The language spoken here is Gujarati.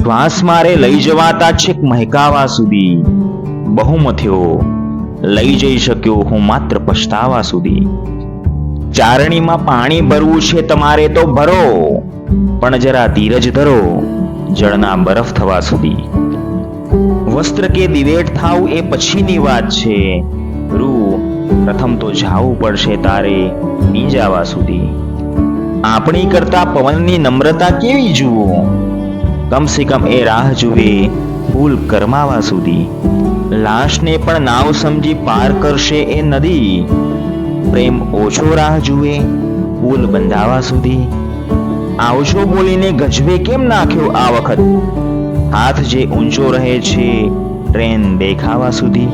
શ્વાસ મારે લઈ જવાતા છેક મહેકાવા સુધી. બહુ મથ્યો લઈ જઈ શક્યો હું માત્ર પછતાવા સુધી. ચારણીમાં પાણી ભરવું છે તમારે તો ભરો, પણ જરા ધીરજ ધરો, જળના બરફ થવા સુધી. વસ્ત્ર કે દિવેટ થાવ એ પછીની વાત છે. રૂ પ્રથમ તો જાવું પડશે તારે પીંજાવા સુધી. આપણી કરતા પવનની નમ્રતા કેવી જુઓ? કમસે કમ એ રાહ જુએ ફૂલ કરમાવા સુધી. લાશને પણ નાવ સમજી પાર કરશે એ નદી. પ્રેમ ઓછો રાહ જુએ પુલ બંધાવા સુધી. આવજો બોલીને ગજવે કેમ નાખ્યો આ વખત? હાથ જે ઊંચો રહે છે, ટ્રેન દેખાવા સુધી.